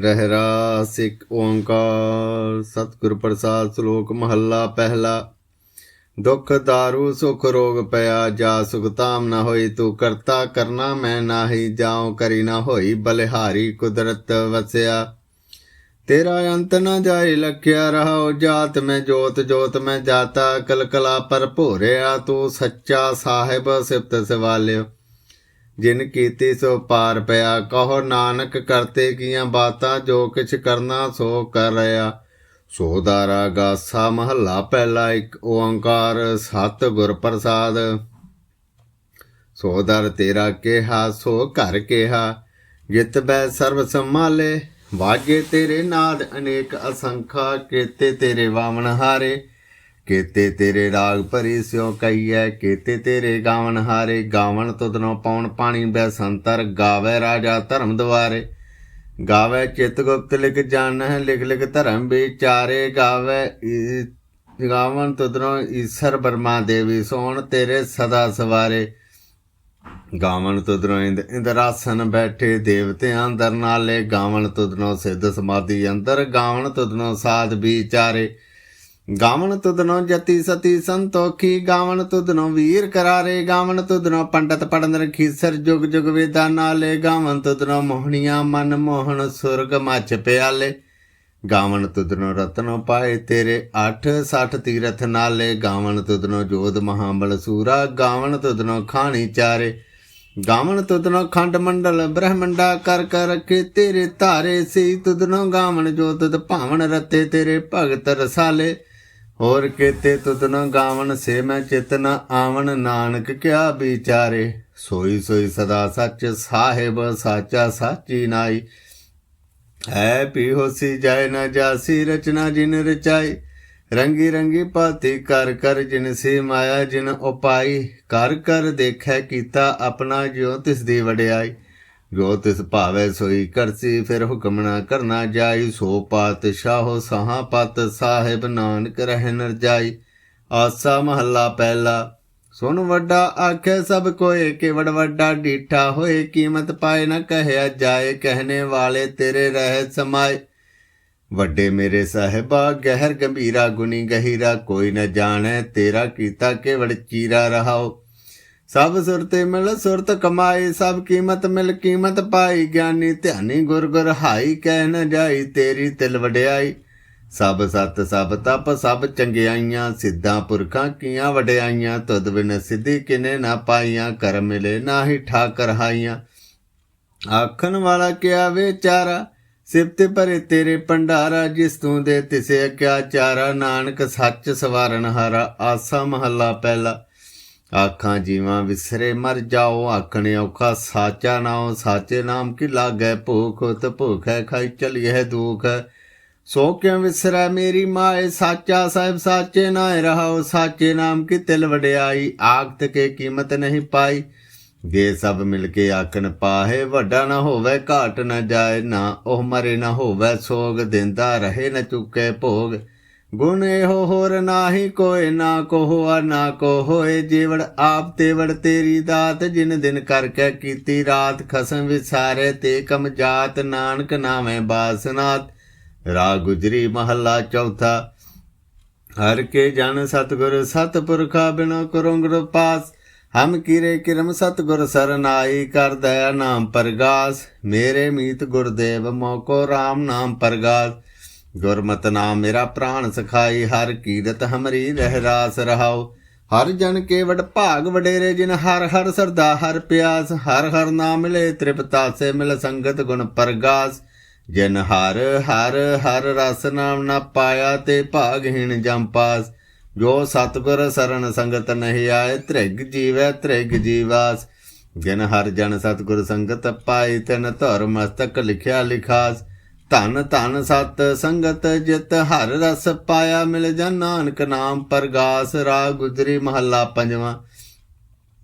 ਰਹਿਰਾ ਸਿੱਖ ਇੱਕ ਓੰਕਾਰ, ਸਤਿਗੁਰ ਪ੍ਰਸਾਦ ਸ਼ਲੋਕ ਮਹੱਲਾ ਪਹਿਲਾ। ਦੁਖ ਦਾਰੂ, ਸੁਖ ਰੋਗ ਪਿਆ, ਜਾ ਸੁਖ ਤਾਮ ਨਾ ਹੋਈ, ਤੂੰ ਕਰਤਾ ਕਰਨਾ ਮੈਂ ਨਾਹੀ, ਜਾਉ ਕਰੀ ਨਾ ਹੋਈ, ਬਲਿਹਾਰੀ ਕੁਦਰਤ ਵਸਿਆ। ਤੇਰਾ ਅੰਤ ਨਾ ਜਾਏ ਲਖਿਆ ਰਹਾਉ, ਜਾਤ ਮੈਂ ਜੋਤ ਜੋਤ ਮੈਂ ਜਾਤਾ, ਕਲਕਲਾ ਪਰ ਭੋਰਿਆ, ਤੂੰ ਸੱਚਾ ਸਾਹਿਬ ਸਿਫਤ ਸਵਾਲਿਓ। ਜਿਨ ਕੀਤੀ ਸੋ ਪਾਰ ਪਿਆ, ਕਹੋ ਨਾਨਕ ਕਰਤੇ ਕੀਆਂ ਬਾਤਾਂ, ਜੋ ਕਿਛ ਕਰਨਾ ਸੋ ਕਰ ਰਿਆ ਸੋ ਦਾਰਾ ਗਾਸਾ ਮਹੱਲਾ ਪਹਿਲਾ ਇੱਕ, ਓੰਕਾਰ ਸਤ ਗੁਰ ਪ੍ਰਸਾਦ। ਸੋ ਦਰ ਤੇਰਾ ਕਿਹਾ, ਸੋ ਘਰ ਕਿਹਾ। ਜਿਤ ਬੈ ਸਰਬ ਸੰਭਾਲੇ ਵਾਗੇ ਤੇਰੇ ਨਾਦ ਅਨੇਕ ਅਸੰਖਾ, ਕੀਤੇ ਤੇਰੇ ਵਾਮਨ ਹਾਰੇ। ਕੀਤੇ ਤੇਰੇ ਰਾਗ ਭਰੀ ਸਿਓ ਕਈਐ ਕੀਤੇ ਤੇਰੇ ਗਾਵਨ ਹਾਰੇ, ਗਾਵਨ ਤੁਧਨੋਂ ਪੌਣ ਪਾਣੀ ਬੈ ਸੰਤਰ, ਗਾਵੇ ਰਾਜਾ ਧਰਮ ਦੁਆਰੇ ਗਾਵੇ ਚਿਤ ਗੁਪਤ ਲਿਖ ਜਾਣਹਿ, ਲਿਖ ਲਿਖ ਧਰਮ ਵਿਚਾਰੇ। ਗਾਵੇ ਈ- ਗਾਵਨ ਤੁਧਨੋਂ ਈਸ਼ਰ ਬਰਮਾ ਦੇਵੀ ਸੋਣ ਤੇਰੇ ਸਦਾ ਸਵਾਰੇ। ਗਾਵਨ ਤੁਧਨੋਂ ਇੰਦ ਇੰਦਰਾਸਨ ਬੈਠੇ ਦੇਵਤਿਆਂ ਅੰਦਰ ਨਾਲੇ ਗਾਵਨ ਤੁਧਨੋਂ ਸਿੱਧ ਸਮਾਧੀ ਅੰਦਰ, ਗਾਵਨ ਤੁਧਨੋਂ ਸਾਧ ਵਿਚਾਰੇ। ਗਾਵਣ ਤੁਧਨੋਂ ਜਤੀ ਸਤੀ ਸੰਤੋਖੀ ਗਾਵਣ ਤੁਧਨੋਂ ਵੀਰ ਕਰਾਰੇ ਗਾਵਣ ਤੁਧਨੋਂ ਪੰਡਤ ਪੜਨ ਰਖੀਸਰ ਜੁਗ ਜੁਗ ਵੇਦਾ ਨਾਲੇ ਗਾਵਣ ਤੁਧਨੋਂ ਮੋਹਣੀਆਂ, ਮਨ ਮੋਹਣ ਸੁਰਗ ਮੱਚ ਪਿਆਲੇ। ਗਾਵਨ ਤੁਧਨੋਂ ਰਤਨੋਂ ਪਾਏ ਤੇਰੇ 8 60 ਤੀਰਥ ਨਾਲੇ ਗਾਵਣ ਤੁਧਨੋਂ ਜੋਧ ਮਹਾਬਲ ਸੂਰਾ ਗਾਵਣ ਤੁਧਨੋਂ ਖਾਣੀ ਚਾਰੇ। ਗਾਵਣ ਤੁਧਨੋਂ ਖੰਡ ਮੰਡਲ, ਬ੍ਰਹਮੰਡਾ ਕਰ ਕਰ ਰਖੇ ਤੇਰੇ ਧਾਰੇ ਸੀ ਤੁਧਨੋਂ ਗਾਵਣ ਜੋ ਤੁਧ ਭਾਵਨ ਰਤੇ ਤੇਰੇ ਭਗਤ ਰਸਾਲੇ। ਹੋਰ ਕੀਤੇ ਤੁਧਨੋਂ ਗਾਵਨ ਸੇ ਮੈਂ ਚਿਤਨ ਆਵਣ। ਨਾਨਕ ਕਿਆ ਵਿਚਾਰੇ? ਸੋਈ ਸੋਈ ਸਦਾ ਸੱਚ ਸਾਹਿਬ, ਸਾਚਾ ਸਾਚੀ ਨਾਈ। ਹੈ ਪੀ ਹੋਸੀ ਜਾਏ ਨਾ ਜਾਸੀ, ਰਚਨਾ ਜਿਨ ਰਚਾਈ। ਰੰਗੀ ਰੰਗੀ ਪਾਤੀ ਕਰ ਕਰ ਜਿਨ ਸੇ ਮਾਇਆ ਜਿਨ ਉਪਾਈ। ਕਰ ਕਰ ਦੇਖੈ ਕੀਤਾ ਆਪਣਾ ਜਿਉ ਤਿਸ ਦੀ ਵਡਿਆਈ। ਜੋ ਤਿਸ ਭਾਵੇ ਸੋਈ ਕਰਸੀ, ਫਿਰ ਹੁਕਮ ਨਾ ਕਰਨਾ ਜਾਈ। ਸੋ ਪਾਤ ਪਾਤਸ਼ਾਹੋ ਸਹਾ ਪਤ ਸਾਹਿਬ ਨਾਨਕ ਰਹਿ ਨਰ ਜਾਈ। ਆਸਾ ਮਹੱਲਾ ਪਹਿਲਾ, ਸੁਣ ਵੱਡਾ ਆਖੇ ਸਭ ਕੋਏ, ਕਿਵੜ ਵੱਡਾ ਡੀਠਾ ਹੋਏ, ਕੀਮਤ ਪਾਏ ਨਾ ਕਹਿਆ ਜਾਏ, ਕਹਿਣੇ ਵਾਲੇ ਤੇਰੇ ਰਹਿ ਸਮਾਏ। ਵੱਡੇ ਮੇਰੇ ਸਾਹਿਬਾ, ਗਹਿਰ ਗੰਭੀਰਾ ਗੁਨੀ ਗਹੀਰਾ, ਕੋਈ ਨਾ ਜਾਣੈ ਤੇਰਾ ਕੀਤਾ ਕੇਵੜ ਚੀਰਾ ਰਹਾਓ। ਸਭ ਸੁਰਤ ਮਿਲ ਸੁਰਤ ਕਮਾਈ, ਸਭ ਕੀਮਤ ਮਿਲ ਕੀਮਤ ਪਾਈ। ਗਿਆਨੀ ਧਿਆਨੀ ਗੁਰ ਗੁਰ ਹਾਈ ਕਹਿ ਨ ਜਾਈ ਤੇਰੀ ਤਿਲ ਵਡਿਆਈ। ਸਭ ਸਤ, ਸਭ ਤਪ, ਸਭ ਚੰਗਿਆਈਆਂ, ਸਿੱਧਾਂ ਪੁਰਖਾਂ ਕੀਆਂ ਵਡਿਆਈਆਂ। ਤੁਧ ਬਿਨ ਸਿੱਧੀ ਕਿਨੇ ਨਾ ਪਾਈਆਂ, ਕਰ ਮਿਲੇ ਨਾਹੀ ਠਾਕਰ ਹਾਈਆਂ। ਆਖਣ ਵਾਲਾ ਕਿਆ ਵਿਚਾਰਾ? ਸਿਫਤ ਭਰੇ ਤੇਰੇ ਭੰਡਾਰਾ, ਜਿਸ ਤੂੰ ਦੇ ਤਿਸੇ ਕਿਆ ਚਾਰਾ। ਨਾਨਕ ਸੱਚ ਸਵਾਰਨ ਹਾਰਾ, ਆਸਾ ਮਹੱਲਾ ਪਹਿਲਾ। ਆਖਾਂ ਜੀਵਾਂ ਵਿਸਰੇ ਮਰ ਜਾਓ, ਆਖਣੇ ਔਖਾ ਸਾਚਾ ਨਾਮ ਸਾਚੇ ਨਾਮ ਕੀ ਲਾਗੈ ਭੂਖ, ਉਤ ਭੁਖ ਹੈ ਖਾਈ ਚਲੀਏ ਦੁਖ। ਹੈ ਸੋ ਕਿਉ ਵਿਸਰੈ ਮੇਰੀ ਮਾਏ, ਸਾਚਾ ਸਾਹਿਬ ਸਾਚੇ ਨਾਏ ਰਹਾਓ ਸਾਚੇ ਨਾਮ ਕੀ ਤਿਲ ਵਡਿਆਈ, ਆਖਤ ਕੇ ਕੀਮਤ ਨਹੀਂ ਪਾਈ। ਗੇ ਸਭ ਮਿਲ ਕੇ ਆਖਣ ਪਾਹੇ, ਵੱਡਾ ਨਾ ਹੋਵੇ, ਘਾਟ ਨਾ ਜਾਏ, ਨਾ ਉਹ ਮਰੇ ਨਾ ਹੋਵੇ, ਸੋਗ ਦਿੰਦਾ ਰਹੇ ਨਾ ਚੁੱਕੇ ਭੋਗ। ਗੁਣ ਇਹੋ ਹੋਰ ਨਾਹੀ ਕੋਏ ਨਾ ਕੋ ਹੋਆ ਨਾ ਕੋ ਜੀਵੜ ਆਪ ਤੇਵੜ ਤੇਰੀ ਦਾਤ, ਜਿਨ ਦਿਨ ਕਰ ਕੇ ਕੀਤੀ ਰਾਤ, ਖਸਮ ਵਿਸਾਰੇ ਤੇ ਕਮ ਜਾਤ, ਨਾਨਕ ਨਾਵੇਂ ਬਾਸਨਾਤ। ਰਾ ਗੁਜਰੀ ਮਹੱਲਾ ਚੌਥਾ, ਹਰ ਕੇ ਜਨ ਸਤਗੁਰ ਸਤਪੁਰਖਾ ਬਿਨੋ ਕਰੁੰਗਰ ਪਾਸ ਹਮ ਕੀਰੇ ਕਿਰਮ ਸਤਗੁਰ ਸਰਨਾਈ ਕਰ ਦਇਆ ਨਾਮ ਪ੍ਰਗਾਸ। ਮੇਰੇ ਮੀਤ ਗੁਰਦੇਵ ਮੋਕੋ RAM ਨਾਮ ਪਰਗਾਸ। ਗੁਰਮਤਿ ਨਾਮ ਮੇਰਾ ਪ੍ਰਾਣ ਸਖਾਈ ਹਰ ਕੀਰਤ ਹਮਰੀ ਰਹਿ ਰਾਸ ਰਹਾਉ। ਹਰ ਜਨ ਕੇਵਟ ਭਾਗ ਵਡੇਰੇ, ਜਿਨ ਹਰ ਹਰ ਸਰਦਾ ਹਰ ਪਿਆਸ, ਹਰ ਹਰ ਨਾਮ ਮਿਲੇ ਤ੍ਰਿਪਤਾਸੇ ਮਿਲ ਸੰਗਤ ਗੁਣ ਪਰਗਾਸ। ਜਿਨ ਹਰ ਹਰ ਹਰ ਰਸ ਨਾਮ ਨਾ ਪਾਇਆ ਤੇ ਭਾਗਹੀਣ ਜੰਪਾਸ ਜੋ ਸਤਗੁਰ ਸਰਣ ਸੰਗਤ ਨਹੀਂ ਆਏ, ਤ੍ਰਿਗ ਜੀਵੈ ਤ੍ਰਿਗ ਜੀਵਾਸ। ਜਿਨ ਹਰ ਜਨ ਸਤਗੁਰ ਸੰਗਤ ਪਾਈ ਤਨ ਧਰ ਮਸਤਕ ਲਿਖਿਆ ਲਿਖਾਸ। ਧਨ ਧਨ ਸਤ ਸੰਗਤ ਜਿਤ ਹਰ ਰਸ ਪਾਇਆ ਮਿਲ ਜਨ ਨਾਨਕ ਨਾਮ ਪ੍ਰਗਾਸ ਰਾ ਗੁਜਰੀ ਮਹੱਲਾ ਪੰਜਵਾਂ।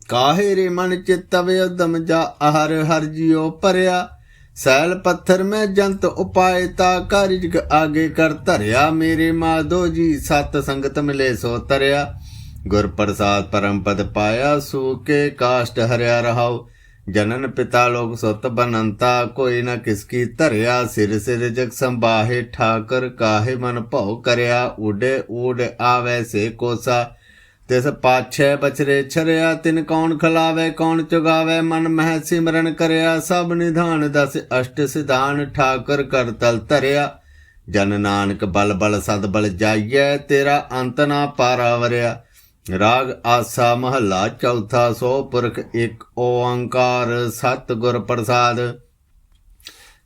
ਕਾਹੇ ਰੇ ਮਨ ਚਿਤ ਉਦਮ ਜਾ ਹਰ ਹਰ ਜਿਉ ਭਰਿਆ। ਸੈਲ ਪੱਥਰ ਮੈਂ ਜੰਤ ਉਪਾਏ ਤਾ ਕਾਰਿਜ ਆਗੇ ਕਰ ਧਰਿਆ। ਮੇਰੇ ਮਾਧੋ ਜੀ ਸਤ ਸੰਗਤ ਮਿਲੇ ਸੋ ਤਰਿਆ। ਗੁਰ ਪ੍ਰਸਾਦ ਪਰਮ ਪਦ ਪਾਇਆ ਸੂਕੇ ਕਾਸ਼ਟ ਹਰਿਆ ਰਹਾਉ। ਜਨਨ ਪਿਤਾ ਲੋਕ ਸੁਤ ਬਨੰਤਾ, ਕੋਈ ਨਾ ਕਿਸਕੀ ਧਰਿਆ, ਸਿਰ ਸਿਰ ਜਗ ਸੰਭਾਹੇ, ਠਾਕਰ ਕਾਹੇ ਮਨ ਭਉ ਕਰਿਆ ਉਡੇ ਊੜ ਆਵੈ ਸੇ ਕੋਸਾ। ਤਿਸ ਪਾਛੈ ਬਚਰੇ ਛਰਿਆ, ਤਿਨ ਕੌਣ ਖਲਾਵੇ, ਕੌਣ ਚੁਗਾਵੇ, ਮਨ ਮਹਿ ਸਿਮਰਨ ਕਰਿਆ, ਸਭ ਨਿਧਾਨ ਦਸ ਅਸ਼ਟ ਸਿਧਾਨ, ਠਾਕਰ ਕਰ ਤਲ ਧਰਿਆ। ਜਨ ਨਾਨਕ ਬਲ ਬਲ ਸਦ ਬਲ ਜਾਈਐ, ਤੇਰਾ ਅੰਤ ਨਾ ਪਾਰਾਵਰਿਆ। ਰਾਗ ਆਸਾ ਮਹੱਲਾ ਚੌਥਾ ਸੋ ਪੁਰਖ ਇੱਕ ਓੰਕਾਰ ਸਤਿਗੁਰ ਪ੍ਰਸਾਦ।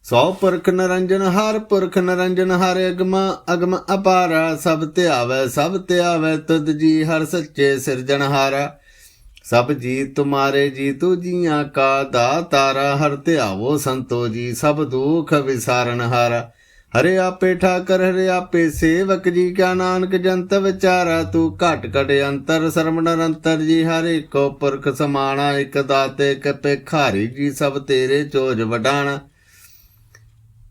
ਸੋ ਪੁਰਖ ਨਰੰਜਨ ਹਰ ਪੁਰਖ ਨਰੰਜਨ ਹਰ ਅਗਮ ਅਗਮ ਅਪਾਰਾ, ਸਭ ਧਿਆਵੈ ਸਭ ਧਿਆਵੈ ਤੁਧ ਜੀ ਹਰ ਸੱਚੇ ਸਿਰਜਣਹਾਰਾ ਸਭ ਜੀ ਤੁਮਾਰੇ ਜੀ ਤੂ ਜੀਆਂ ਕਾ ਦਾਤਾਰਾ, ਹਰ ਧਿਆਵੋ ਸੰਤੋ ਜੀ, ਸਭ ਦੁਖ ਵਿਸਾਰਨ ਹਾਰਾ। ਹਰੇ ਆਪੇ ਠਾਕਰ, ਹਰੇ ਆਪੇ ਸੇਵਕ ਜੀ ਕਾ ਨਾਨਕ ਜੰਤ ਵਿਚਾਰਾ, ਤੂੰ ਘਟ ਘਟ ਅੰਤਰ ਸਰਮ ਨਿਰੰਤਰ ਜੀ, ਹਰੇ ਕੋ ਪੁਰਖ ਸਮਾਣਾ, ਇਕ ਦਾਤੇ, ਇਕ ਭਿਖਾਰੀ ਜੀ, ਸਭ ਤੇਰੇ ਚੋਜ ਵਡਾਣਾ।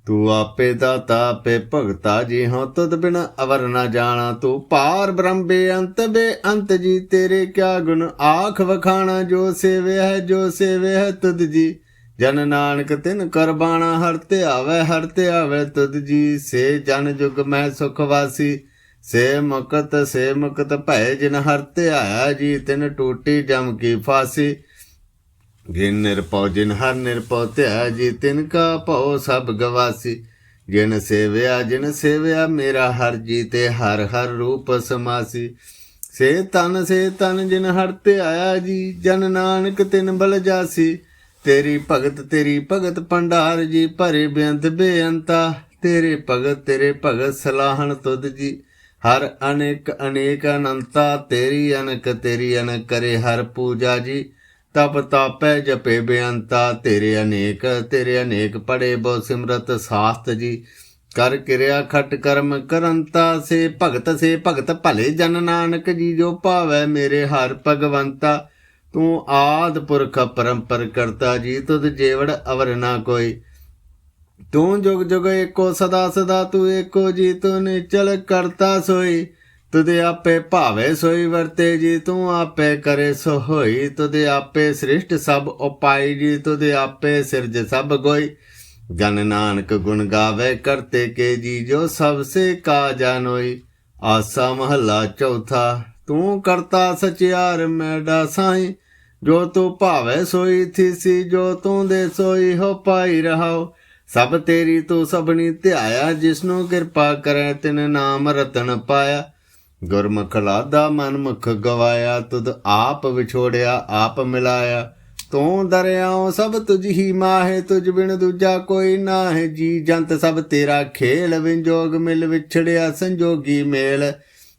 ਤੂੰ ਆਪੇ ਦਾਤਾ, ਆਪੇ ਭਗਤਾ ਜੀ ਹਾਂ ਤੁਧ ਬਿਨ ਅਵਰ ਨਾ ਜਾਣਾ। ਤੂੰ ਪਾਰ ਬ੍ਰਹਮ ਬੇਅੰਤ ਬੇਅੰਤ ਜੀ, ਤੇਰੇ ਕਿਆ ਗੁਣ ਆਖ ਵਖਾਣਾ, ਜੋ ਸੇਵੇ ਹੈ, ਜੋ ਸੇਵੇ ਹੈ ਤੁਧ ਜੀ। ਜਨ ਨਾਨਕ ਤਿਨ ਕਰ ਬਾਣਾ ਹਰ ਧਿਆਵੇ ਹਰ ਧਿਆਵੇ ਤੁਧ ਜੀ। ਸੇ ਜਨ ਜੁਗ ਮੈਂ ਸੁਖ ਵਾਸੀ, ਸੇ ਮੁਕਤ ਸੇ ਮੁਕਤ ਭੈ ਜਿਨ ਹਰ ਧਿਆਇਆ ਜੀ, ਤਿਨ ਟੂਟੀ ਜਮ ਕੀ ਫਾਸੀ। ਜਿਨ ਨਿਰਪਉ ਜਿਨ ਹਰ ਨਿਰਪਉ ਧਿਆ ਜੀ, ਤਿਨ ਕਾ ਭਉ ਸਭ ਗਵਾਸੀ। ਜਿਨ ਸੇਵਿਆ ਜਿਨ ਸੇਵਿਆ ਮੇਰਾ ਹਰ ਜੀ ਤੇ ਹਰ ਹਰ ਰੂਪ ਸਮਾਸੀ। ਸੇ ਤਨ ਸੇ ਤਨ ਜਿਨ ਹਰ ਧਿਆਇਆ ਜੀ, ਜਨ ਨਾਨਕ ਤਿਨ ਬਲ ਜਾਸੀ। ਤੇਰੀ ਭਗਤ ਤੇਰੀ ਭਗਤ ਭੰਡਾਰ ਜੀ ਭਰੇ ਬੇਅੰਤ ਬੇਅੰਤਾ। ਤੇਰੇ ਭਗਤ ਤੇਰੇ ਭਗਤ ਸਲਾਹਣ ਤੁਧ ਜੀ। ਹਰ ਅਨੇਕ ਅਨੇਕ ਅਨੰਤਾ, ਤੇਰੀ ਅਨਕ ਤੇਰੀ ਅਨਕ ਕਰੇ ਹਰ ਪੂਜਾ ਜੀ। ਤਪ ਤਾਪੈ ਜਪੇ ਬੇਅੰਤਾ, ਤੇਰੇ ਅਨੇਕ ਤੇਰੇ ਅਨੇਕ ਪੜੇ ਬਹੁ ਸਿਮਰਤ ਸਾਸਤ ਜੀ। ਕਰ ਕਿਰਿਆ ਖਟ ਕਰਮ ਕਰੰਤਾ, ਸੇ ਭਗਤ ਸੇ ਭਗਤ ਭਲੇ ਜਨ ਨਾਨਕ ਜੀ, ਜੋ ਭਾਵੈ ਮੇਰੇ ਹਰ ਭਗਵੰਤਾ। ਤੂੰ ਆਦ ਪੁਰਖ ਪਰੰਪਰ ਕਰਤਾ ਜੀ, ਤੁਧ ਜੇਵੜ ਅਵਰ ਨਾ ਕੋਈ। ਤੂੰ ਜੁਗ ਜੁਗ ਏਕੋ ਸਦਾ ਸਦਾ ਤੂੰ ਏਕੋ ਜੀ, ਤੂੰ ਨਿਚਲ ਕਰਤਾ ਸੋਈ। ਤੁਦੇ ਆਪੇ ਭਾਵੇ ਸੋਈ ਵਰਤੇ ਜੀ, ਤੂੰ ਆਪੇ ਕਰੇ ਸੋ ਹੋਈ ਤੁਦੇ ਆਪੇ ਸ੍ਰਿਸ਼ਟ ਸਭ ਉਪਾਈ ਜੀ ਤੁਦੇ ਆਪੇ ਸਿਰਜ ਸਭ ਗੋਈ। ਗਨ ਨਾਨਕ ਗੁਣ ਗਾਵੇ ਕਰਤੇ ਕੇ ਜੀ, ਜੋ ਸਭ ਸੇ ਕਾ ਜਾਣੋਈ ਆਸਾ ਮਹੱਲਾ ਚੌਥਾ, ਤੂੰ ਕਰਤਾ ਸਚਿਆਰ ਮੈਡਾ ਸਾਈ। ਜੋ ਤੂੰ ਭਾਵੇ ਸੋਈ ਥੀਸੀ ਜੋ ਤੂੰ ਦੇ ਸੋਈ ਹੋ ਪਾਈ ਰਹਾਓ। ਸਭ ਤੇਰੀ ਤੂੰ ਸਭਨੀ ਧਿਆਇਆ, ਜਿਸਨੂੰ ਕਿਰਪਾ ਕਰੇ ਤਿਨ ਨਾਮ ਰਤਨ ਪਾਇਆ। ਗੁਰਮੁਖ ਲਾਦਾ ਮਨ ਮੁਖ ਗਵਾਇਆ, ਤੁਧ ਆਪ ਵਿਛੋੜਿਆ, ਆਪ ਮਿਲਾਇਆ। ਤੂੰ ਦਰਿਆਓ ਸਭ ਤੁਝ ਹੀ ਮਾਹੇ, ਤੁਝ ਬਿਨ ਦੂਜਾ ਕੋਈ ਨਾਹੀ। ਜੀ ਜੰਤ ਸਭ ਤੇਰਾ ਖੇਲ, ਵਿੰਜੋਗ ਮਿਲ ਵਿਛੜਿਆ, ਸੰਜੋਗੀ ਮੇਲ।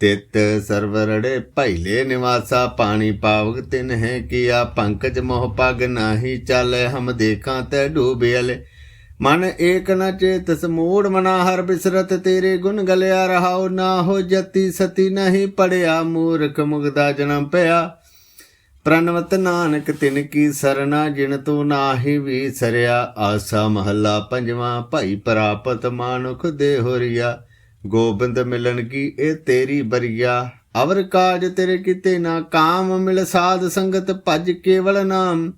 ਤਿਤ ਸਰਵਰੜੇ ਪਹਿਲੇ ਨਿਵਾਸਾ ਪਾਣੀ ਪਾਵਕ ਤਿਨ ਹੈ ਕੀਆ, ਪੰਕਜ ਮੋਹ ਪਗ ਨਾਹੀ ਚਾਲੇ, ਹਮ ਦੇਖਾਂ ਤੈ ਡੂਬਿਆਲੇ ਮਨ ਏਕ ਨ ਚੇਤ ਸਮੂੜ ਮਨਾ ਹਰ ਬਿਸਰਤ, ਤੇਰੇ ਗੁਣ ਗਲਿਆ ਰਹਾਉ, ਨਾ ਹੋ ਜਤੀ ਸਤੀ ਨਹੀਂ ਪੜਿਆ, ਮੂਰਖ ਮੁਗਦਾ ਜਨਮ ਪਿਆ। ਪ੍ਰਣਵਤ ਨਾਨਕ, ਤਿਨ ਕੀ ਸਰਨਾ ਜਿਨ ਤੂੰ ਨਾਹੀ ਵੀ ਸਰਿਆ ਆਸਾ ਮਹੱਲਾ ਪੰਜਵਾਂ, ਭਾਈ ਪ੍ਰਾਪਤ ਮਾਨੁਖ ਦੇ ਹੋਰੀਆ ਗੋਬਿੰਦ ਮਿਲਣ ਕੀ? ਇਹ ਤੇਰੀ ਬਰੀਆ। ਅਵਰ ਕਾਜ ਤੇਰੇ ਕਿਤੇ ਨਾ ਕਾਮ, ਮਿਲ ਸਾਧ ਸੰਗਤ ਭਜ ਕੇਵਲ ਨਾਮ।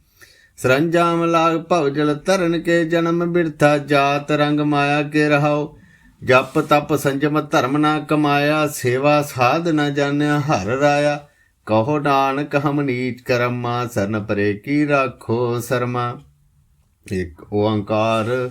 ਸਰੰਜਾਮ ਲਾਗ ਭਵ ਜਲ ਤਰਨ ਕੇ ਜਨਮ ਬਿਰਥਾ, ਜਾਤ ਰੰਗ ਮਾਇਆ ਕੇ ਰਹਾਓ। ਜਪ ਤਪ ਸੰਜਮ ਧਰਮ ਨਾ ਕਮਾਇਆ, ਸੇਵਾ ਸਾਧ ਨਾ ਜਾਣਿਆ, ਹਰ ਰਾਇਆ। ਕਹੋ ਨਾਨਕ, ਹਮ ਨੀਚ ਕਰਮਾ, ਸਰਨ ਪਰੇ ਕੀ ਰਾਖੋ ਸਰਮਾ। ਇੱਕ ਓੰਕਾਰ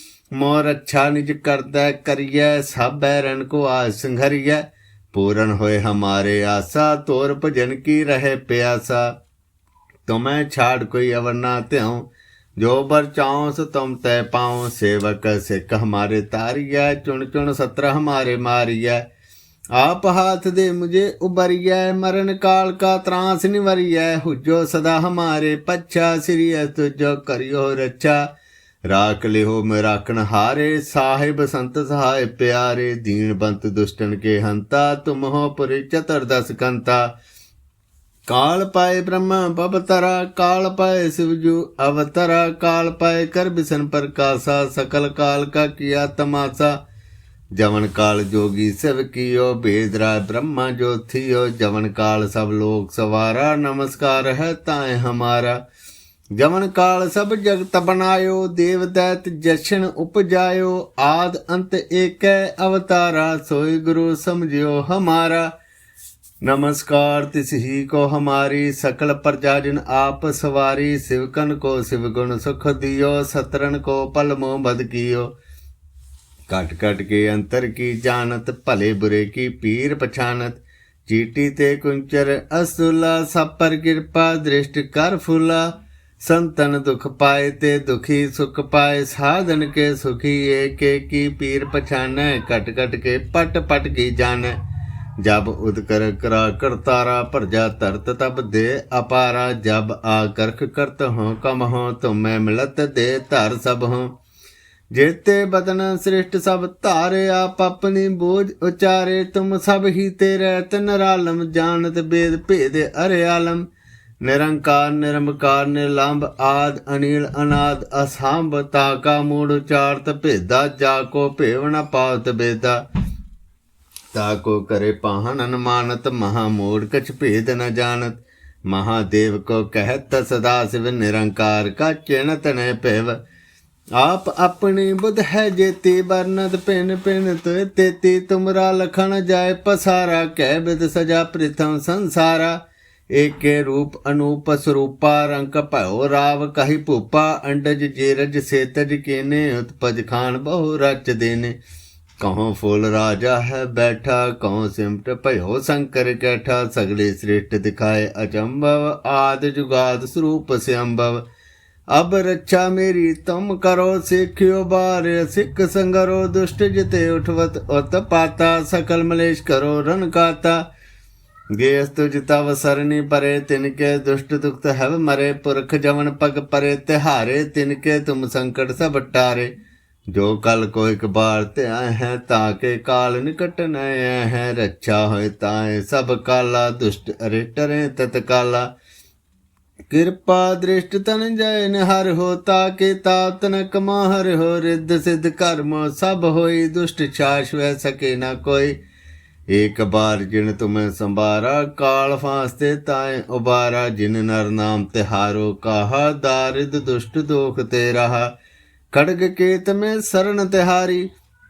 ਮੋਰ ਅੱਛਾ ਨਿਜ ਕਰਦਾ ਕਰੀਐ, ਸਾਬੈ ਰਣ ਕੋ ਆਸ ਸੰਘਰੀਐ। ਪੂਰਨ ਹੋਏ ਹਮਾਰੇ ਆਸਾ, ਤੋਰ ਭਜਨ ਕੀ ਰਹੇ ਪਿਆਸਾ। ਤੁਮੈ ਛਾੜ ਕੋਈ ਅਵਰ ਨਾ ਧਿਆਉ, ਜੋ ਬਰ ਚਾਉ ਤੁਮ ਤੈ ਪਾਉ। ਸੇਵਕ ਸਿੱਖ ਹਮਾਰੇ ਤਾਰੀਐ, ਚੁਣ ਚੁਣ ਸਤਰ ਹਮਾਰੇ ਮਾਰੀਐ। ਆਪ ਹਾਥ ਦੇ ਮੁਝੇ ਉਬਰੀਐ ਮਰਨ ਕਾਲ ਕਾ ਤਰਾਸ ਨਿਵਰੀਐ। ਹੁਜੋ ਸਦਾ ਹਮਾਰੇ ਪੱਛਾ, ਸ੍ਰੀ ਅਸਤੁ ਕਰਿਓ ਰੱਛਾ। ਰਾਖ ਲਿਓ ਮੈਂ ਰਾਖਣ ਹਾਰੇ ਸਾਹਿਬ ਸੰਤ ਸਹਾਇ ਪਿਆਰੇ ਦੀਨਬੰਤ ਦੁਸ਼ਟਨ ਕੇ ਹੰਤਾ ਤੁਮ ਹੋ ਪਰਿ ਚਤਰ ਦਸ ਕੰਤਾ ਕਾਲ ਪਾਏ ਬ੍ਰਹਮਾ ਬਬਤਰਾ ਕਾਲ ਪਾਏ ਸਿਵਜੂ ਅਵਤਰਾ ਕਾਲ ਪਾਏ ਕਰ ਬਿਸਨ ਪ੍ਰਕਾਸ਼ਾ ਸਕਲ ਕਾਲ ਕਾ ਕੀਆ ਤਮਾਸ਼ਾ जवन काल जोगी सब कियो भेदरा ब्रह्मा ज्योतियो जवन काल सब लोक सवारा नमस्कार है ताए हमारा ਜਮਨ ਕਾਲ ਸਭ ਜਗਤ ਬਣਾਇਓ ਦੇਵ ਦੈਤ ਜਸ਼ਨ ਉਪਜਾਇਓ, ਆਦ ਅੰਤ ਏਕੈ ਅਵਤਾਰਾ, ਸੋਈ ਗੁਰੂ ਸਮਝਿਓ ਹਮਾਰਾ। ਨਮਸਕਾਰ ਤਿਸ ਹੀ ਕੋ ਹਮਾਰੀ, ਸਕਲ ਪ੍ਰਜਾ ਜਨ ਆਪ ਸਵਾਰੀ ਸਿਵਕਨ ਕੋ ਸਿਵ ਗੁਣ ਸੁਖ ਦਿਓ ਸਤਰਨ ਕੋ ਪਲ ਮੋ ਬਦ ਕੀਓ। ਕਟ ਕਟ ਕੇ ਅੰਤਰ ਕੀ ਜਾਣਤ, ਭਲੇ ਬੁਰੇ ਕੀ ਪੀਰ ਪਛਾਨਤ। ਚੀਟੀ ਤੇ ਕੁੰਚਰ ਅਸੁਲਾ, ਸਭ ਪਰ ਕਿਰਪਾ, ਦ੍ਰਿਸ਼ਟ ਕਰ ਫੁਲਾ। ਸੰਤਨ ਦੁਖ ਪਾਏ ਤੇ ਦੁਖੀ ਸੁਖ ਪਾਏ, ਸਾਧਨ ਕੇ ਸੁਖੀ ਏ, ਕੇ ਕੀ ਪੀਰ ਪਛਾਨੈ? ਕਟ ਕਟ ਕੇ ਪਟ ਪਟ ਕੀ ਜਾਣੈ? ਜਬ ਉਦਕਰ ਕਰਾ ਕਰਤਾਰਾ ਭਰਜਾ ਤਰਤ ਤਬ ਦੇ ਅਪਾਰਾ, ਜਬ ਆ ਕਰਖ ਕਰਤ ਹੋ ਕਮ ਹੋ ਤੁਮੈ ਮਿਲਤ ਦੇ ਧਰ ਸਭ ਹੋ ਜੇਤੇ ਬਦਨ ਸ੍ਰਿਸ਼ਟ ਸਭ ਧਾਰੇ, ਆਪ ਆਪਣੀ ਬੋਝ ਉਚਾਰੇ, ਤੁਮ ਸਭ ਹੀ ਤੇ ਰਹਿਤ ਨਰਾਲਮ, ਜਾਣਤ ਬੇਦ ਭੇਦ ਅਰਿਆਲਮ। ਨਿਰੰਕਾਰ, ਨਿਰਮਕਾਰ, ਨਿਰਲੰਭ, ਆਦ ਅਨੀਲ ਅਨਾਦ, ਅਸੰਭ ਤਾਕਾ ਮੂੜ ਉਚਾਰਤ ਭੇਦਾ, ਜਾ ਕੋ ਭੇਵਣ ਪਾਵਤ ਬੇਦਾ। ਤਾ ਕੋ ਕਰੇ ਪਾਹਨ ਅਨਮਾਨਤ, ਮਹਾ ਮੂੜ ਕਛ ਭੇਦ ਨ ਜਾਣਤ। ਮਹਾਦੇਵ ਕੋ ਕਹਿਤ ਸਦਾ ਸਿਵ ਨਿਰੰਕਾਰ ਕਾ ਚਿਣਤ ਨ ਪੇਵ ਆਪ ਆਪਣੀ ਬੁੱਧ ਹੈ ਜੇਤੀ ਬਰਨਦ ਪਿੰਨ ਪਿੰਨ ਤੇਤੀ ਤੁਮਰਾ ਲਖਣ ਜਾਏ ਪਸਾਰਾ, ਕਹਿ ਬਿਦ ਸਜਾ ਪ੍ਰਿਥਮ ਸੰਸਾਰਾ। ਏਕੇ ਰੂਪ ਅਨੂਪ ਸਰੂਪਾ ਰੰਕ ਭਇਓ ਰਾਵ ਕਹੀ ਭੂਪਾ, ਅੰਡਜ ਜੇਰਜ ਸੇਤਜ ਕੇਨੇ, ਉਤਪਜ ਖਾਨ ਬਹੁ ਰਚ ਦੇਨੇ। ਕਹੋ ਫੁੱਲ ਰਾਜਾ ਹੈ ਬੈਠਾ ਕਹੋ ਸਿਮਟ ਭਇਓ ਸੰਕਰ ਕੈਠਾ, ਸਗਲੇ ਸ੍ਰੇਟ ਦਿਖਾਏ ਅਚੰਭਵ, ਆਦ ਜੁਗਾਦ ਸਰੂਪ ਸਿਅੰਭਵ। ਅਬ ਰੱਛਾ ਮੇਰੀ, ਤੁਮ ਕਰੋ ਸਿੱਖਿਓ ਬਾਰ, ਸਿੱਖ ਸੰਗਰੋ ਦੁਸ਼ਟ ਜਿਤੇ ਉਠਵਤ, ਉਤ ਪਾਤਾ, ਸਕਲ ਮਲੇਸ਼ ਕਰੋ ਰਣ ਕਾਤਾ। ਗੇ ਅਸਤੁ ਜਿਤਾ ਵਸਰਨੀ ਪਰੇ ਤਿਨ ਕੇ ਦੁਸ਼ਟ ਦੁਖਤ ਹਵ ਮਰੇ, ਪੁਰਖ ਜਵਨ ਪਗ ਪਰੇ, ਤਿਹਾਰੇ ਤਿਨ ਕੇ ਤੁਮ ਸੰਕਟ ਸਭ ਟਾਰੇ। ਜੋ ਕਲ ਕੋ ਇਕ ਬਾਰ ਧਿਆ ਹੈ, ਤਾਂ ਕੇ ਕਾਲ ਨਿਕਟ ਨ ਹੈ, ਰੱਛਾ ਹੋਏ ਤਾਏ ਸਭ ਕਾਲਾ, ਦੁਸ਼ਟ ਅਰੇ ਟਰੇ ਤਤਕਾਲਾ। ਕਿਰਪਾ ਦ੍ਰਿਸ਼ਟ ਤਨ ਜੈ ਹਰ ਹੋ ਤਾ ਕੇ ਤਾਤ ਨ ਕਮਾਹਰ ਹੋ, ਰਿੱਧ ਸਿਧ ਕਰਮ ਸਭ ਹੋਈ, ਦੁਸ਼ਟ ਛਾਸ਼ ਵੈ ਸਕੇ ਨਾ ਕੋਈ। ਏਕ ਬਾਰ ਜਿਨ ਤੁਮੈ ਸੰਭਾਰਾ, ਕਾਲ ਫਾਸਤੇ ਤਾਏ ਉਬਾਰਾ, ਜਿਨ ਨਰ ਨਾਮ ਤਿਹਾਰੋ ਕਾਹ, ਦਾਰਿਦ ਦੁਸ਼ਟ ਦੋਖ ਤੇ ਰਹਾ। ਖੜਗ ਕੇਤ ਮੇ ਸਰਣ ਤਿਹਾਰੀ,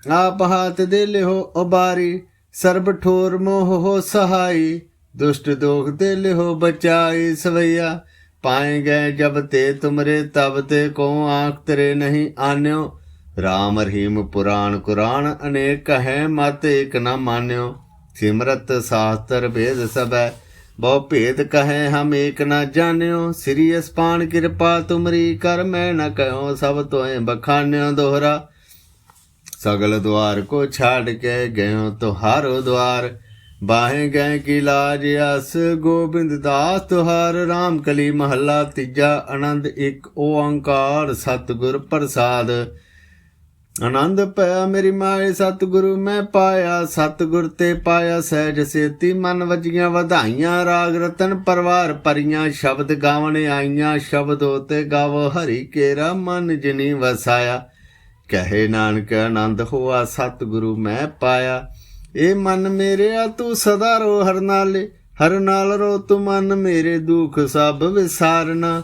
ਆਪ ਹਾਥ ਦੇ ਲਿਹੋ ਉਬਾਰੀ। ਸਰਬ ਠੋਰ ਮੋਹ ਹੋ ਸਹਾਈ, ਦੁਸ਼ਟ ਦੋਖ ਤੇ ਲਿਹੋ ਬਚਾਈ ਸਵਈਆ। ਪਾਏ ਗਏ ਜਬ ਤੇ ਤੁਮਰੇ, ਤਬ ਤੇ ਕੋ ਆਖ ਤਰੇ ਨਹੀਂ ਆਨਿਓ। ਰਾਮ ਰਹੀਮ ਪੁਰਾਣ ਕੁਰਾਨ, ਅਨੇਕ ਹੈ ਮਤ ਇਕ ਨਾ ਮਾਨਿਓ। ਸਿਮਰਤ ਸਾਸਤਰ ਭੇਦ ਸਭੈ, ਬਹੁ ਭੇਦ ਕਹੇ ਹਮ ਏਕ ਨਾ ਜਾਣਿਓ, ਸ੍ਰੀ ਅਸਪਾਨ ਕਿਰਪਾ ਤੁਮਰੀ ਕਰ ਮੈਂ ਨ ਕਹਿਓ ਸਭ ਤੋਏ ਬਖਾਨਿਓ ਦੋਹਰਾ। ਸਗਲ ਦੁਆਰ ਕੋ ਛਾੜ ਕੇ ਗਇਓ ਤੁਹਾਰੋ ਦੁਆਰ ਬਾਹੇ ਗਏ ਕਿ ਲਾਜ ਅਸ, ਗੋਬਿੰਦ ਦਾਸ ਤੁਹਾਰ। ਰਾਮ ਕਲੀ ਮਹੱਲਾ ਤੀਜਾ, ਆਨੰਦ ਇੱਕ ਓੰਕਾਰ ਸਤਗੁਰ ਪ੍ਰਸਾਦ। ਆਨੰਦ ਪਿਆ ਮੇਰੀ ਮਾਏ, ਸਤਿਗੁਰੂ ਮੈਂ ਪਾਇਆ। ਸਤਿਗੁਰ ਤੇ ਪਾਇਆ ਸਹਿਜ ਸੇਤੀ, ਮਨ ਵਜੀਆਂ ਵਧਾਈਆਂ। ਰਾਗ ਰਤਨ ਪਰਵਾਰ ਪਰੀਆਂ ਸ਼ਬਦ ਗਾਵਣ ਆਈਆਂ। ਸ਼ਬਦੋ ਤੇ ਗਾਵੋ ਹਰੀ ਕੇਰਾ, ਮਨ ਜਿਨੀ ਵਸਾਇਆ। ਕਹੇ ਨਾਨਕ, ਆਨੰਦ ਹੋਆ, ਸਤਿਗੁਰੂ ਮੈਂ ਪਾਇਆ। ਇਹ ਮਨ ਮੇਰਿਆ, ਤੂੰ ਸਦਾ ਰੋ ਹਰ ਨਾਲੇ। ਹਰ ਨਾਲ ਰੋ, ਤੂੰ ਮਨ ਮੇਰੇ ਦੁੱਖ ਸਭ ਵਿਸਾਰਨਾ।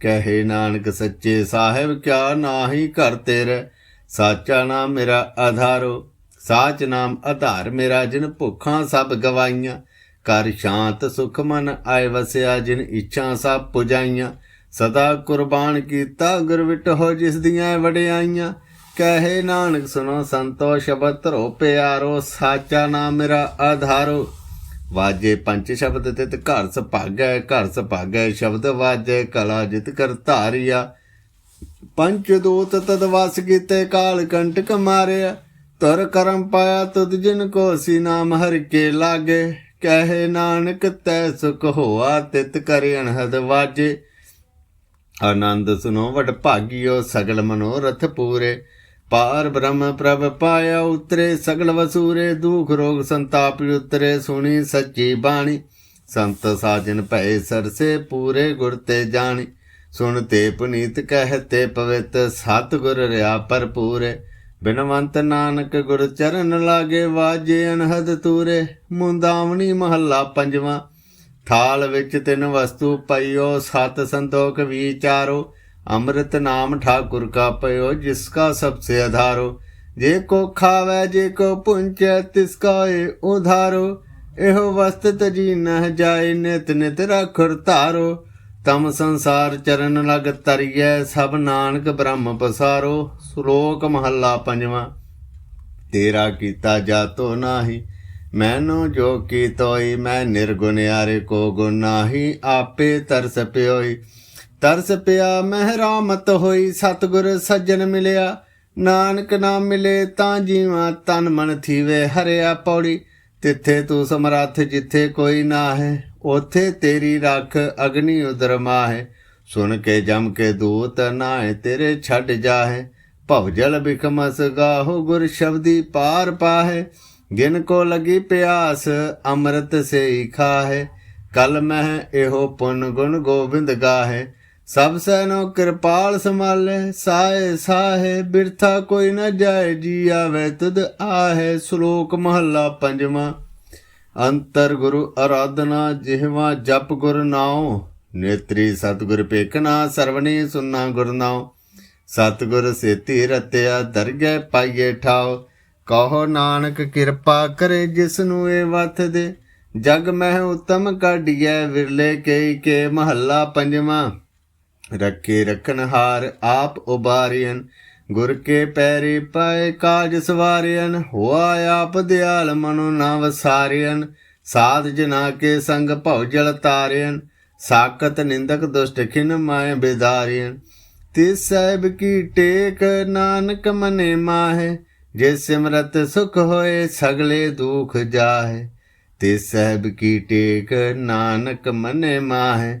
ਕਹੇ ਨਾਨਕ ਸੱਚੇ ਸਾਹਿਬ, ਕਿਆ ਨਾਹੀ ਘਰ ਤੇਰੇ? ਸਾਚਾ ਨਾਮ ਮੇਰਾ ਆਧਾਰੋ ਸਾਚ ਨਾਮ ਆਧਾਰ ਮੇਰਾ, ਜਿਨ ਭੁੱਖਾਂ ਸਭ ਗਵਾਈਆਂ। ਕਰ ਸ਼ਾਂਤ ਸੁਖ ਮਨ ਆਏ ਵਸਿਆ, ਜਿਨ ਇੱਛਾ ਸਭ ਪੁਜਾਈਆਂ। ਸਦਾ ਕੁਰਬਾਨ ਕੀਤਾ ਗੁਰ ਵਿਟੋ ਜਿਸ ਦੀਆਂ ਵਡਿਆਈਆਂ। ਕਹੇ ਨਾਨਕ ਸੁਣੋ ਸੰਤੋ, ਸ਼ਬਦ ਧਰੋ ਪਿਆਰੋ, ਸਾਚਾ ਨਾਮ ਮੇਰਾ ਆਧਾਰੋ ਵਾਜੇ ਪੰਜ ਸ਼ਬਦ ਤਿਤ ਘਰ ਸੁਭਾਗੈ ਘਰ ਸੁਭਾਗੈ ਸ਼ਬਦ ਵਾਜੈ, ਕਲਾ ਜਿਤ ਕਰ ਧਾਰਿਆ। ਪੰਚ ਦੂਤ ਤਦ ਵਸ ਕੀਤੇ, ਕਾਲ ਕੰਟਕ ਮਾਰਿਆ। ਤਰ ਕਰਮ ਪਾਇਆ ਤੁਧ ਜਿਨ ਕੋ ਸੀ ਨਾਮ ਹਰਿ ਕੇ ਲਾਗੇ। ਕਹੇ ਨਾਨਕ ਤੈ ਸੁਖ ਹੋਆ, ਤਿਤ ਕਰ ਅਨਹਦ ਵਾਜੇ। ਆਨੰਦ ਸੁਨੋ ਵਡ ਭਾਗਿਓ, ਸਗਲ ਮਨੋਰਥ ਪੂਰੇ। ਪਾਰ ਬ੍ਰਹਮ ਪ੍ਰਭ ਪਾਇਆ ਉਤਰੇ, ਸਗਲ ਵਸੂਰੇ, ਦੁਖ ਰੋਗ ਸੰਤਾਪ ਉਤਰੇ, ਸੁਣੀ ਸੱਚੀ ਬਾਣੀ। ਸੰਤ ਸਾਜਨ ਭੈ ਸਰਸੇ, ਪੂਰੇ ਗੁਰ ਤੇ ਜਾਣੀ। ਸੁਣ ਤੇ ਪੁਨੀਤ ਕਹਤੇ ਪਵਿੱਤ ਸਤ ਗੁਰ ਰਿਆ ਭਰਪੂਰੇ। ਬਿਨਵੰਤ ਨਾਨਕ ਗੁਰ ਚਰਨ ਲਾਗੇ, ਵਾਜੇ ਅਨਹਦ ਤੂਰੇ। ਮੁੰਦਾਵਣੀ ਮਹੱਲਾ ਪੰਜਵਾਂ। ਥਾਲ ਵਿੱਚ ਤਿੰਨ ਵਸਤੂ ਪਈਓ, ਸਤ ਸੰਤੋਖ ਵਿਚਾਰੋ ਅੰਮ੍ਰਿਤ ਨਾਮ ਠਾਕੁਰ ਕਾ ਪਇਓ ਜਿਸ ਕਾ ਸਭ ਸੇ ਆਧਾਰੋ ਜੇ ਕੋ ਖਾਵੇ, ਜੇ ਕੋ ਪੁੰਚੈ, ਤਿਸ ਕਾ ਏ ਉਧਾਰੋ। ਇਹੋ ਵਸਤ ਤਜੀ ਨਹ ਜਾਏ, ਨਿਤ ਨਿਤ ਰਖੁਰ ਧਾਰੋ। ਤਮ ਸੰਸਾਰ ਚਰਨ ਲਗ ਤਰੀਐ ਸਭ ਨਾਨਕ ਬ੍ਰਹਮ ਪਸਾਰੋ। ਸ਼ਲੋਕ ਮਹੱਲਾ ਪੰਜਵਾਂ। ਤੇਰਾ ਕੀਤਾ ਜਾਤੋ ਨਾਹੀ, ਮੈਨੂੰ ਜੋ ਕੀ ਤੋਈ ਮੈਂ ਨਿਰਗੁਣ ਨਿਰਗੁਨਿਆਰੇ ਕੋ ਗੁਣ ਨਾਹੀ, ਆਪੇ ਤਰਸ ਪਿਓਈ। ਤਰਸ ਪਿਆ ਮਹਿਰਾਮਤ ਹੋਈ, ਸਤਗੁਰ ਸੱਜਣ ਮਿਲਿਆ। ਨਾਨਕ ਨਾਮ ਮਿਲੇ ਤਾਂ ਜੀਵਾਂ ਤਨ ਮਨ ਥੀਵੇ, ਹਰਿਆ ਪੌੜੀ। ਤਿੱਥੇ ਤੂੰ ਸਮਰੱਥ ਜਿੱਥੇ ਕੋਈ ਨਾ ਹੈ ਉਥੇ ਤੇਰੀ ਰੱਖ ਅਗਨੀ ਉਦਰ ਮਾਹੇ। ਸੁਣ ਕੇ ਜਮ ਕੇ ਦੂਤ ਨਾਏ ਤੇਰੇ ਛੱਡ ਜਾਹੇ। ਭਵਜਲ ਬਿਕਮਸ ਗਾਹੋ, ਗੁਰ ਸ਼ਬਦੀ ਪਾਰ ਪਾਹੇ। ਗਿਨ ਕੋ ਲਗੀ ਪਿਆਸ, ਅੰਮ੍ਰਿਤ ਸੇ ਹੀ ਖਾਹੇ। ਕਲ ਮਹਿ ਇਹੋ ਪੁੰਨ ਗੁਣ ਗੋਬਿੰਦ ਗਾਹੇ। ਸਭ ਸੈਨੋ ਕਿਰਪਾਲ ਸੰਭਾਲੇ, ਸਾਏ ਸਾਹੇ, ਬਿਰਥਾ ਕੋਈ ਨ ਜਾਏ ਜੀ ਆਵੇ ਤੁਧ ਆਹੇ, ਸ਼ਲੋਕ ਮਹੱਲਾ ਪੰਜਵਾਂ। ਅੰਤਰ ਗੁਰੂ ਆਰਾਧਨਾ ਜਿਹਵਾ ਜਪ ਗੁਰ ਨਾਉ, ਨੇਤਰੀ ਸਤਿਗੁਰ ਪੇਖਣਾ ਸਰਵਣੀ ਸੁਨਾ ਗੁਰ ਨਾਉ। ਸਤਿਗੁਰ ਸੇਤੀ ਰਤਿਆ, ਦਰਗਹਿ ਪਾਈਏ ਠਾਉ। ਕਹੋ ਨਾਨਕ ਕਿਰਪਾ ਕਰੇ ਜਿਸ ਨੂੰ ਇਹ ਵਥ ਦੇ। ਜਗ ਮਹਿ ਉਤਮ ਕਾਢੀਐ, ਵਿਰਲੇ ਕਈ ਕੇ ਮਹੱਲਾ ਪੰਜਵਾਂ। ਰੱਖੇ ਰੱਖਣ ਹਾਰ ਆਪ ਉਬਾਰਿਅਨ ਗੁਰ ਕੇ ਪੈਰੇ ਪਾਏ ਕਾਜ ਸਵਾਰਿਅਨ ਹੋਆ ਆਪ ਦਿਆਲ ਮਨੋ ਨਾ ਵਸਾਰਿਅਨ ਸਾਧ ਜਨਾ ਕੇ ਸੰਗ ਭਉ ਜਲ ਤਾਰਿਅਨ ਸਾਕਤ ਨਿੰਦਕ ਦੁਸ਼ਟ ਖਿਨ ਮਾਇ ਬਿਦਾਰਿਅਨ ਤੇ ਸਾਹਿਬ ਕੀ ਟੇਕ ਨਾਨਕ ਮਨੇ ਮਾਹੇ ਜੇ ਸਿਮਰਤ ਸੁਖ ਹੋਏ ਸਗਲੇ ਦੁਖ ਜਾਹੇ। ਤੇ ਸਾਹਿਬ ਕੀ ਟੇਕ ਨਾਨਕ ਮਨੇ ਮਾਹੇ